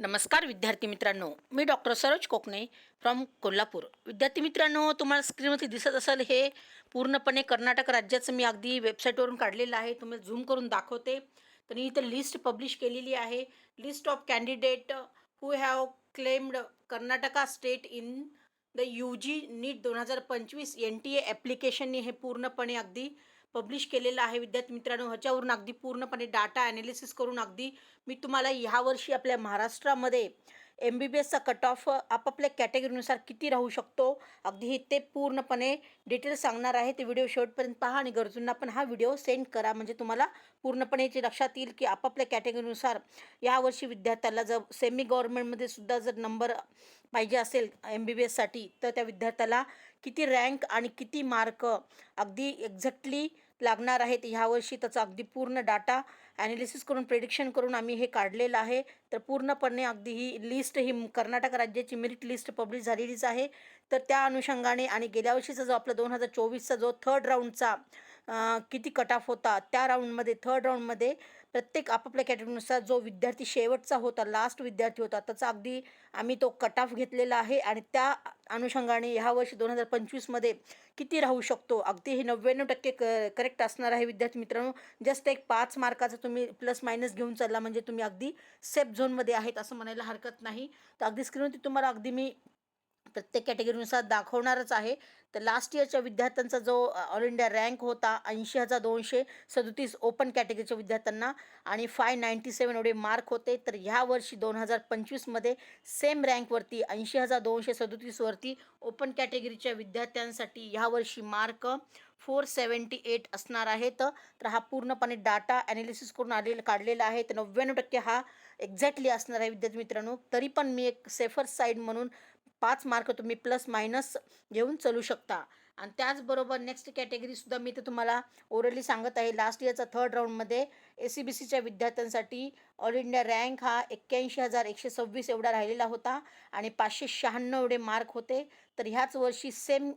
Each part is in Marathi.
नमस्कार विद्यार्थी मित्रांनो. मी डॉक्टर सरोज कोकणे फ्रॉम कोल्हापूर. विद्यार्थी मित्रांनो तुम्हाला स्क्रीनवरती दिसत असेल हे पूर्णपणे कर्नाटक राज्याचं मी अगदी वेबसाईटवरून काढलेलं आहे. तुम्ही झूम करून दाखवते. तर इथं लिस्ट पब्लिश केलेली आहे. List of candidate who have claimed Karnataka state in the U G NEET दोन हजार पंचवीस एन टी ए ॲप्लिकेशनने हे पूर्णपणे अगदी पब्लिश केलेलं आहे विद्यार्थी मित्रांनो ह्याच्यावरून अगदी पूर्णपणे डाटा ॲनालिसिस करून अगदी मी तुम्हाला ह्या वर्षी आपल्या महाराष्ट्रामध्ये एम बी बी एसचा कट ऑफ आपापल्या कॅटेगरीनुसार किती राहू शकतो अगदी हे ते पूर्णपणे डिटेल सांगणार आहे. ते व्हिडिओ शेवटपर्यंत पहा आणि गरजूंना पण हा व्हिडिओ सेंड करा. म्हणजे तुम्हाला पूर्णपणे याची लक्षात येईल की आपापल्या कॅटेगरीनुसार यावर्षी विद्यार्थ्याला जर सेमी गव्हर्नमेंटमध्ये सुद्धा जर नंबर पाहिजे असेल एम बी बी एससाठी तर त्या विद्यार्थ्याला किती रँक आणि किती मार्क अगदी एक्झॅक्टली लागणार आहेत. ह्यावर्षी त्याचा अगदी पूर्ण डाटा ॲनालिसिस करून प्रेडिक्शन करून आम्ही हे काढलेलं आहे. तर पूर्णपणे अगदी ही लिस्ट ही कर्नाटक राज्याची मेरिट लिस्ट पब्लिश झालेलीच आहे. तर त्या अनुषंगाने आणि गेल्या वर्षीचा जो आपला दोन हजार चोवीसचा जो थर्ड राऊंडचा किती कट ऑफ होता त्या राऊंडमध्ये थर्ड राऊंडमध्ये प्रत्येक आपापल्या कॅटेगरीनुसार जो विद्यार्थी शेवटचा होता लास्ट विद्यार्थी होता त्याचा अगदी आम्ही तो कट ऑफ घेतलेला आहे आणि त्या अनुषंगाने ह्या वर्षी दोन हजार पंचवीसमध्ये किती राहू शकतो? अगदी हे नव्याण्णव टक्के क करेक्ट असणार आहे विद्यार्थी मित्रांनो. जस्ट एक पाच मार्काचा तुम्ही प्लस मायनस घेऊन चालला म्हणजे तुम्ही अगदी सेफ झोनमध्ये आहेत असं म्हणायला हरकत नाही. तर अगदी स्क्रीनवरती तुम्हाला अगदी मी प्रत्येक कॅटेगरीनुसार दाखवणारच आहे. तर लास्ट इयरच्या विद्यार्थ्यांचा जो ऑल इंडिया रँक होता ऐंशी हजार दोनशे सदोतीस ओपन कॅटेगरीच्या विद्यार्थ्यांना आणि फाय नाईंटी सेवन एवढे मार्क होते. तर ह्या वर्षी दोन हजार पंचवीसमध्ये सेम रँकवरती ऐंशी हजार दोनशे सदोतीसवरती ओपन कॅटेगरीच्या विद्यार्थ्यांसाठी ह्या वर्षी मार्क फोर सेवन्टी एट असणार आहेत. तर हा पूर्णपणे डाटा ॲनालिसिस करून आलेला काढलेला आहे. तर नव्याण्णव टक्के हा एक्झॅक्टली असणार आहे विद्यार्थी मित्रांनो. तरी पण मी एक सेफर साईड म्हणून पाच मार्क तुम्ही प्लस मायनस घेऊन चालू शकता. आणि त्याचबरोबर नेक्स्ट कॅटेगरीसुद्धा मी तर तुम्हाला ओरली सांगत आहे. लास्ट इयरचा थर्ड राऊंडमध्ये ए सी बी सीच्या विद्यार्थ्यांसाठी ऑल इंडिया रँक हा एक्क्याऐंशी हजार एकशे सव्वीस एवढा राहिलेला होता. आणि पाचशे शहाण्णव एवढे मार्क होते. तर ह्याच वर्षी सेम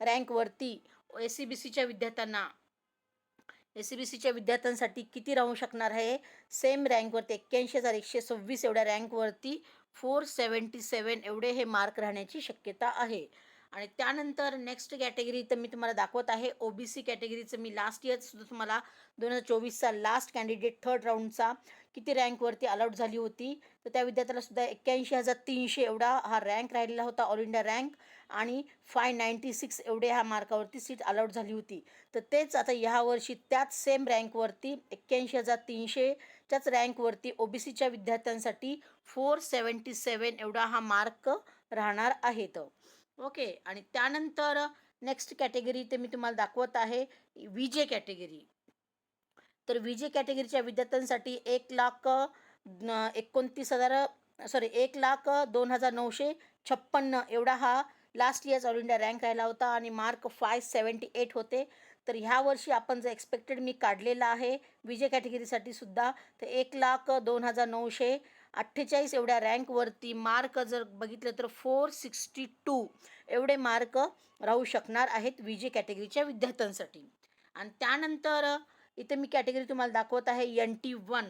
रँकवरती ए सी बी सीच्या विद्यार्थ्यांना ए सी बी सीच्या विद्यार्थ्यांसाठी किती राहू शकणार आहे? सेम रँकवरती एक्क्याऐंशी हजार एकशे सव्वीस एवढ्या रँकवरती फोर सेवन्टी सेवन एवढे हे मार्क राहण्याची शक्यता आहे. आणि त्यानंतर नेक्स्ट कॅटेगरी तर मी तुम्हाला दाखवत आहे. ओ बी सी कॅटेगरीचं मी लास्ट इयरसुद्धा तुम्हाला दोन हजार चोवीसचा लास्ट कॅन्डिडेट थर्ड राऊंडचा किती रँकवरती अलाउट झाली होती? तर त्या विद्यार्थ्याला सुद्धा एक्क्याऐंशी हजार तीनशे एवढा हा रँक राहिलेला होता ऑल इंडिया रँक आणि फाय नाईंटी सिक्स एवढे ह्या मार्कावरती सीट अलाउट झाली होती. तर तेच आता ह्यावर्षी त्याच सेम रँकवरती एक्क्याऐंशी हजार तीनशे त्याच रँकवरती ओ बी सीच्या विद्यार्थ्यांसाठी फोर सेवन्टी सेवन एवढा हा मार्क राहणार आहेत. ओके आणि त्यानंतर नेक्स्ट कॅटेगरी ते मी तुम्हाला दाखवत आहे विजे जे कॅटेगरी तर विजे जे कॅटेगरीच्या विद्यार्थ्यांसाठी एक लाख एकोणतीस हजार सॉरी एक लाख दोन हजार नऊशे छप्पन्न एवढा हा last years all India rank राहिला होता आणि मार्क फाय सेवन्टी एट होते. तर ह्या वर्षी आपण जे एक्सपेक्टेड मी काढलेला आहे विजय कॅटेगरीसाठी सुद्धा तर एक लाख दोन हजार नऊशे अठ्ठेचाळीस एवढ्या रँकवरती मार्क जर बघितलं तर फोर सिक्स्टी टू एवढे मार्क राहू शकणार आहेत विजय कॅटेगरीच्या विद्यार्थ्यांसाठी. आणि त्यानंतर इथे मी कॅटेगरी तुम्हाला दाखवत आहे एन टी वन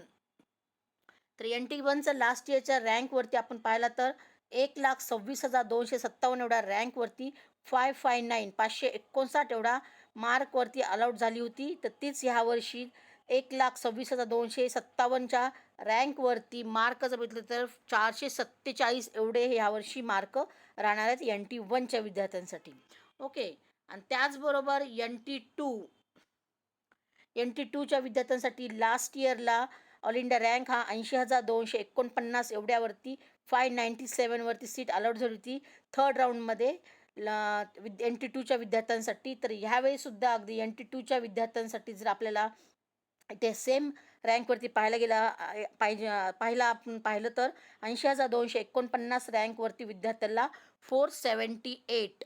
तर एन टी वनचं लास्ट इयरच्या रँकवरती आपण पाहिला तर एक लाख सव्वीस हजार दोनशे सत्तावन्न एवढा रँकवरती फाय फाय नाईन पाचशे एकोणसाठ एवढा मार्कवरती अलाउट झाली होती. तर तीच ह्या वर्षी एक लाख सव्वीस हजार दोनशे सत्तावन्नच्या रँकवरती मार्क जर बघितलं तर चारशे सत्तेचाळीस एवढे हे यावर्षी मार्क राहणार आहेत एन टी वनच्या विद्यार्थ्यांसाठी. ओके आणि त्याचबरोबर N T two N T टूच्या विद्यार्थ्यांसाठी लास्ट इयरला ऑल इंडिया रँक हा ऐंशी हजार दोनशे एकोणपन्नास एवढ्यावरती फाय नाईंटी सेवनवरती सीट अलॉट झाली होती. थर्ड राऊंडमध्ये ला विद एन टी टूच्या विद्यार्थ्यांसाठी तर ह्यावेळीसुद्धा अगदी एन टी टूच्या विद्यार्थ्यांसाठी जर आपल्याला ते सेम रँकवरती पाहायला गेला पाहिजे पाहिला आपण पाहिलं तर ऐंशी हजार दोनशे एकोणपन्नास रँकवरती विद्यार्थ्याला four seventy eight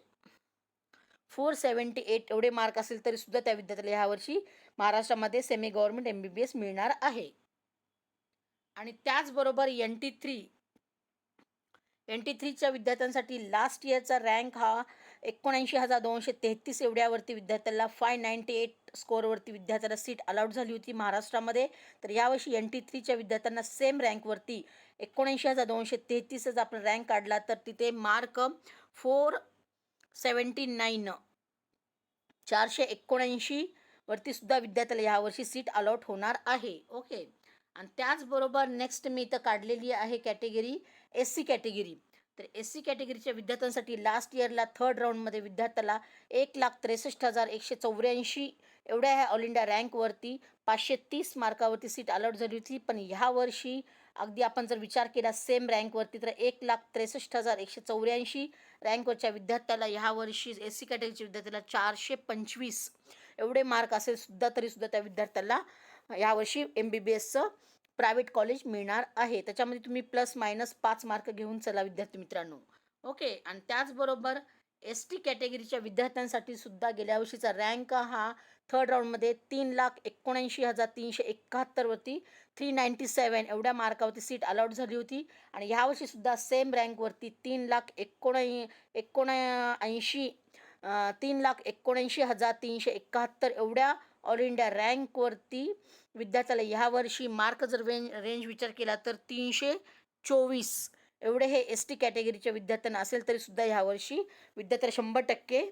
four seventy eight एवढे मार्क असेल तरी सुद्धा त्या विद्यार्थ्याला ह्यावर्षी महाराष्ट्रामध्ये semi government M B B S मिळणार आहे. आणि त्याचबरोबर एन टी थ्री एन थ्रीच्या विद्यार्थ्यांसाठी लास्ट इयरचा रँक हा एकोणऐंशी हजार दोनशे तेहतीस एवढ्यावरती विद्यार्थ्याला फाय नाईंटी एट स्कोअरवरती विद्यार्थ्याला सीट अलाउड झाली होती महाराष्ट्रामध्ये. तर यावर्षी एन टी थ्रीच्या विद्यार्थ्यांना सेम रँकवरती एकोणऐंशी हजार दोनशे तेहतीसच आपण रँक काढला. तर तिथे मार्क फोर सेवन्टी नाईन चारशे एकोणऐंशी वरती सुद्धा विद्यार्थ्याला यावर्षी सीट अलॉट होणार आहे. ओके आणि त्याचबरोबर नेक्स्ट मी इथं काढलेली आहे कॅटेगरी एस सी कॅटेगरी तर एस सी कॅटेगरीच्या विद्यार्थ्यांसाठी लास्ट इयरला थर्ड राऊंडमध्ये विद्यार्थ्याला एक लाख त्रेसष्ट हजार एकशे चौऱ्याऐंशी एवढ्या ह्या ऑल इंडिया रँकवरती पाचशे तीस मार्कावरती सीट अलॉट झाली होती. पण ह्यावर्षी अगदी आपण जर विचार केला सेम रँकवरती तर एक लाख त्रेसष्ट हजार एकशे चौऱ्याऐंशी रँकवरच्या विद्यार्थ्याला ह्यावर्षी एस सी कॅटेगरीच्या विद्यार्थ्याला चारशे पंचवीस एवढे मार्क असेल सुद्धा तरीसुद्धा त्या विद्यार्थ्याला यावर्षी एम बी बी एसचं प्रायव्हेट कॉलेज मिळणार आहे. त्याच्यामध्ये तुम्ही प्लस मायनस पाच मार्क घेऊन चला विद्यार्थी मित्रांनो. ओके आणि त्याचबरोबर एस टी कॅटेगरीच्या विद्यार्थ्यांसाठी सुद्धा गेल्या वर्षीचा रँक हा थर्ड राऊंडमध्ये तीन लाख एकोणऐंशी हजार तीनशे एकाहत्तरवरती थ्री नाईंटी सेवन एवढ्या मार्कावरती सीट अलॉट झाली होती. आणि ह्यावर्षीसुद्धा सेम रँकवरती तीन लाख एकोणऐ एकोणऐंशी तीन लाख एकोणऐंशी हजार तीनशे एकाहत्तर एवढ्या ऑल इंडिया रँकवरती विद्यार्थ्याला ह्या वर्षी मार्क जर रेंज रेंज विचार केला तर तीनशे चोवीस. एवढे हे एस टी कॅटेगरीच्या विद्यार्थ्यांना असेल तरीसुद्धा ह्यावर्षी विद्यार्थ्याला शंभर टक्के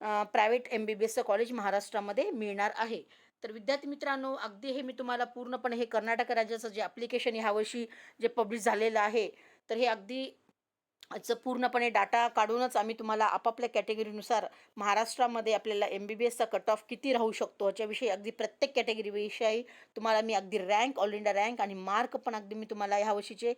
प्रायव्हेट एम बी बी एसचं कॉलेज महाराष्ट्रामध्ये मिळणार आहे. तर विद्यार्थी मित्रांनो अगदी हे मी तुम्हाला पूर्णपणे हे कर्नाटक राज्याचं जे ॲप्लिकेशन ह्यावर्षी जे पब्लिश झालेलं आहे तर हे अगदी चं पूर्णपणे डाटा काढूनच आम्ही तुम्हाला आपापल्या कॅटेगरीनुसार महाराष्ट्रामध्ये आपल्याला एम बी बी एसचा कट ऑफ किती राहू शकतो ह्याच्याविषयी अगदी प्रत्येक कॅटेगरीविषयी तुम्हाला मी अगदी रँक ऑल इंडिया रँक आणि मार्क पण अगदी मी तुम्हाला ह्या वर्षीचे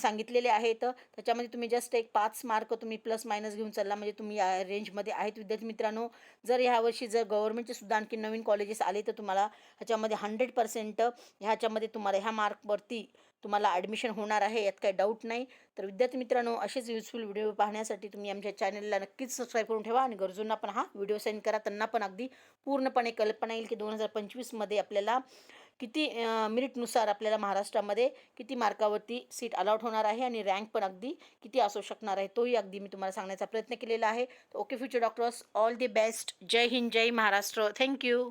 सांगितलेले आहेत. त्याच्यामध्ये तुम्ही जस्ट एक पाच मार्क तुम्ही प्लस मायनस घेऊन चालला म्हणजे तुम्ही या रेंजमध्ये आहेत. विद्यार्थी मित्रांनो जर ह्या वर्षी जर गव्हर्नमेंटचे सुद्धा आणखी नवीन कॉलेजेस आले तर तुम्हाला ह्याच्यामध्ये हंड्रेड पर्सेंट ह्याच्यामध्ये तुम्हाला ह्या मार्कवरती तुम्हाला ॲडमिशन होणार आहे यात काही डाऊट नाही. तर विद्यार्थी मित्रांनो असेच युजफुल व्हिडिओ पाहण्यासाठी तुम्ही आमच्या चॅनलला नक्कीच सबस्क्राईब करून ठेवा आणि गरजूंना पण हा व्हिडिओ सेंड करा. त्यांना पण अगदी पूर्णपणे कल्पना येईल की दोन हजार पंचवीसमध्ये आपल्याला किती मिनिटनुसार आपल्याला महाराष्ट्रामध्ये किती मार्कावरती सीट अलॉट होणार आहे आणि रँक पण अगदी किती असू शकणार आहे तोही अगदी मी तुम्हाला सांगण्याचा प्रयत्न केलेला आहे. Okay future doctors all the best. Jai Hind Jai Maharashtra. Thank you.